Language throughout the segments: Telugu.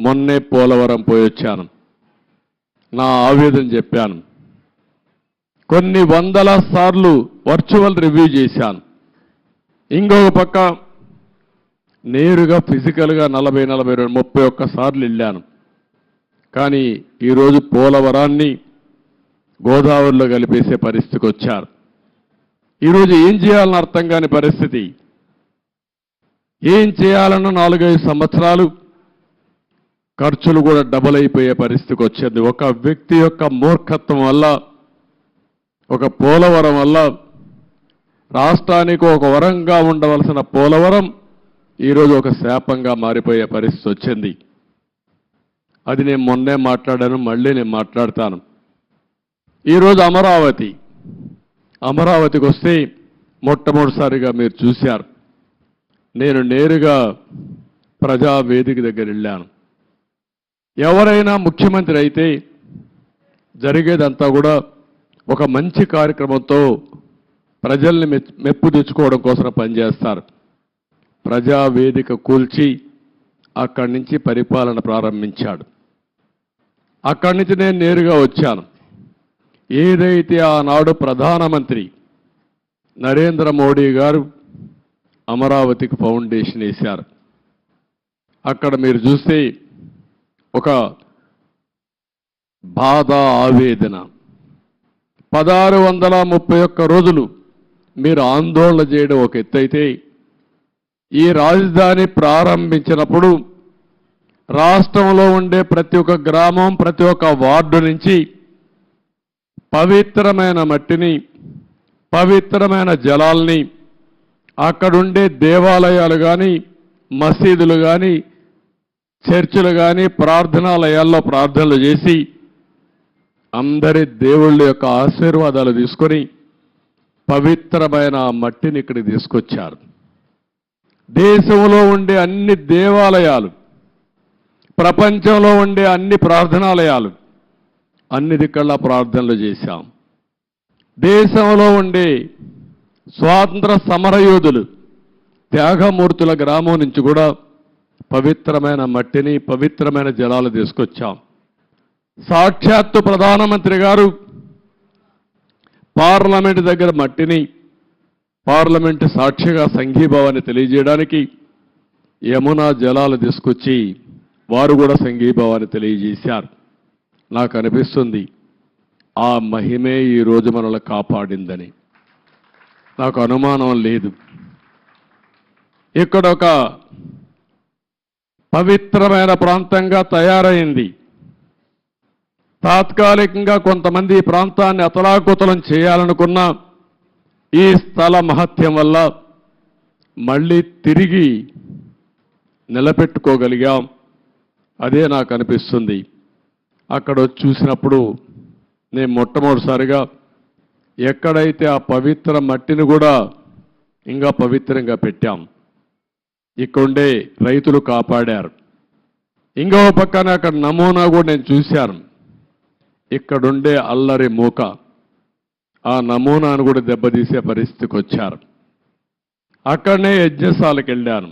మొన్నే పోలవరం పోయి వచ్చాను. నా ఆవేదన చెప్పాను. కొన్ని వందల సార్లు వర్చువల్ రివ్యూ చేశాను. ఇంకొక పక్క నేరుగా ఫిజికల్గా నలభై నలభై రెండు ముప్పై ఒక్క సార్లు వెళ్ళాను. కానీ ఈరోజు పోలవరాన్ని గోదావరిలో కలిపేసే పరిస్థితికి వచ్చారు. ఈరోజు ఏం చేయాలని అర్థం కాని పరిస్థితి. ఏం చేయాలన్న నాలుగైదు సంవత్సరాలు ఖర్చులు కూడా డబుల్ అయిపోయే పరిస్థితికి వచ్చింది. ఒక వ్యక్తి యొక్క మూర్ఖత్వం వల్ల ఒక పోలవరం వల్ల రాష్ట్రానికి ఒక వరంగా ఉండవలసిన పోలవరం ఈరోజు ఒక శాపంగా మారిపోయే పరిస్థితి వచ్చింది. అది నేను మొన్నే మాట్లాడాను మళ్ళీ నేను మాట్లాడతాను. ఈరోజు అమరావతి. అమరావతికి వస్తే మొట్టమొదటిసారిగా మీరు చూశారు. నేను నేరుగా ప్రజా వేదిక దగ్గర వెళ్ళాను. ఎవరైనా ముఖ్యమంత్రి అయితే జరిగేదంతా కూడా ఒక మంచి కార్యక్రమంతో ప్రజల్ని మెప్పు తెచ్చుకోవడం కోసం పనిచేస్తారు. ప్రజా వేదిక కూల్చి అక్కడి నుంచి పరిపాలన ప్రారంభించాడు. అక్కడి నుంచి నేను నేరుగా వచ్చాను. ఏదైతే ఆనాడు ప్రధానమంత్రి నరేంద్ర మోడీ గారు అమరావతికి ఫౌండేషన్ వేశారు. అక్కడ మీరు చూస్తే ఒక బాధ ఆవేదన. పదహారు వందల ముప్పై ఒక్క రోజులు మీరు ఆందోళన చేయడం ఒక ఎత్తైతే ఈ రాజధాని ప్రారంభించినప్పుడు రాష్ట్రంలో ఉండే ప్రతి ఒక్క గ్రామం ప్రతి ఒక్క వార్డు నుంచి పవిత్రమైన మట్టిని పవిత్రమైన జలాల్ని అక్కడుండే దేవాలయాలు కానీ మసీదులు కానీ చర్చిలు కానీ ప్రార్థనాలయాల్లో ప్రార్థనలు చేసి అందరి దేవుళ్ళ యొక్క ఆశీర్వాదాలు తీసుకొని పవిత్రమైన ఆ మట్టిని ఇక్కడికి తీసుకొచ్చారు. దేశంలో ఉండే అన్ని దేవాలయాలు ప్రపంచంలో ఉండే అన్ని ప్రార్థనాలయాలు అన్ని దిక్కల్లా ప్రార్థనలు చేశాం. దేశంలో ఉండే స్వాతంత్ర సమరయోధులు త్యాగమూర్తుల గ్రామం నుంచి కూడా పవిత్రమైన మట్టిని పవిత్రమైన జలాలు తీసుకొచ్చాం. సాక్షాత్తు ప్రధానమంత్రి గారు పార్లమెంట్ దగ్గర మట్టిని పార్లమెంట్ సాక్షిగా సంఘీభావాన్ని తెలియజేయడానికి యమునా జలాలు తీసుకొచ్చి వారు కూడా సంఘీభావాన్ని తెలియజేశారు. నాకు అనిపిస్తుంది ఆ మహిమే ఈ రోజు మనల్ని కాపాడిందని. నాకు అనుమానం లేదు. ఇక్కడ ఒక పవిత్రమైన ప్రాంతంగా తయారైంది. తాత్కాలికంగా కొంతమంది ఈ ప్రాంతాన్ని అతలాకుతలం చేయాలనుకున్న. ఈ స్థల మహత్యం వల్ల మళ్ళీ తిరిగి నిలబెట్టుకోగలిగాం. అదే నాకు అనిపిస్తుంది. అక్కడ చూసినప్పుడు నేను మొట్టమొదటిసారిగా ఎక్కడైతే ఆ పవిత్ర మట్టిని కూడా ఇంకా పవిత్రంగా పెట్టాం. ఇక్కడుండే రైతులు కాపాడారు. ఇంకో పక్కన అక్కడ నమూనా కూడా నేను చూశాను. ఇక్కడుండే అల్లరి మూక ఆ నమూనాను కూడా దెబ్బతీసే పరిస్థితికి వచ్చారు. అక్కడనే యజ్ఞశాలకు వెళ్ళాను.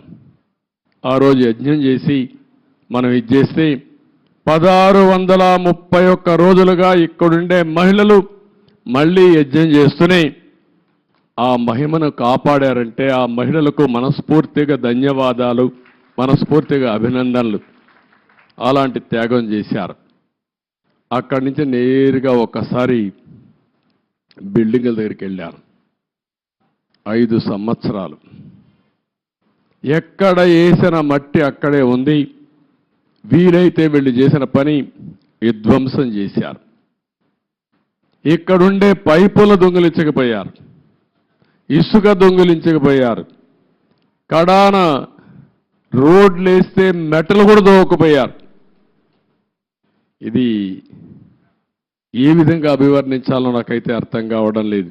ఆ రోజు యజ్ఞం చేసి మనం ఇది చేస్తే పదహారు వందల ముప్పై ఒక్క రోజులుగా ఇక్కడుండే మహిళలు మళ్ళీ యజ్ఞం చేస్తూనే ఆ మహిమను కాపాడారంటే ఆ మహిళలకు మనస్ఫూర్తిగా ధన్యవాదాలు మనస్ఫూర్తిగా అభినందనలు. అలాంటి త్యాగం చేశారు. అక్కడి నుంచి నేరుగా ఒకసారి బిల్డింగుల దగ్గరికి వెళ్ళాను ఐదు సంవత్సరాలు. ఎక్కడ వేసిన మట్టి అక్కడే ఉంది. వీలైతే వీళ్ళు చేసిన పని విధ్వంసం చేశారు. ఇక్కడుండే పైపుల దొంగలించకపోయారు. ఇసుక దొంగిలించకపోయారు. కడాన రోడ్లు వేస్తే మెటలు కూడా దోవకపోయారు. ఇది ఏ విధంగా అభివర్ణించాలో నాకైతే అర్థం కావడం లేదు.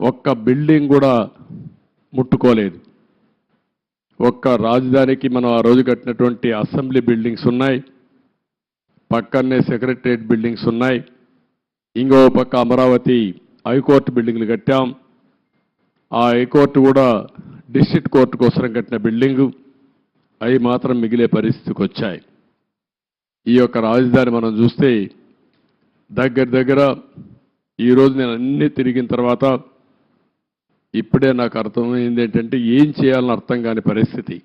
ఒక్క బిల్డింగ్ కూడా ముట్టుకోలేదు. ఒక్క రాజధానికి మనం ఆ రోజు కట్టినటువంటి అసెంబ్లీ బిల్డింగ్స్ ఉన్నాయి. పక్కనే సెక్రటరియట్ బిల్డింగ్స్ ఉన్నాయి. ఇంకో పక్క అమరావతి హైకోర్టు బిల్డింగ్లు కట్టాం. ఆ హైకోర్టు కూడా డిస్ట్రిక్ట్ కోర్టు కోసం కట్టిన బిల్డింగు అవి మాత్రం మిగిలే పరిస్థితికి వచ్చాయి. ఈ యొక్క రాజధాని మనం చూస్తే దగ్గర దగ్గర ఈరోజు నేను అన్ని తిరిగిన తర్వాత ఇప్పుడే నాకు అర్థమైంది ఏంటంటే ఏం చేయాలని అర్థం కాని పరిస్థితి.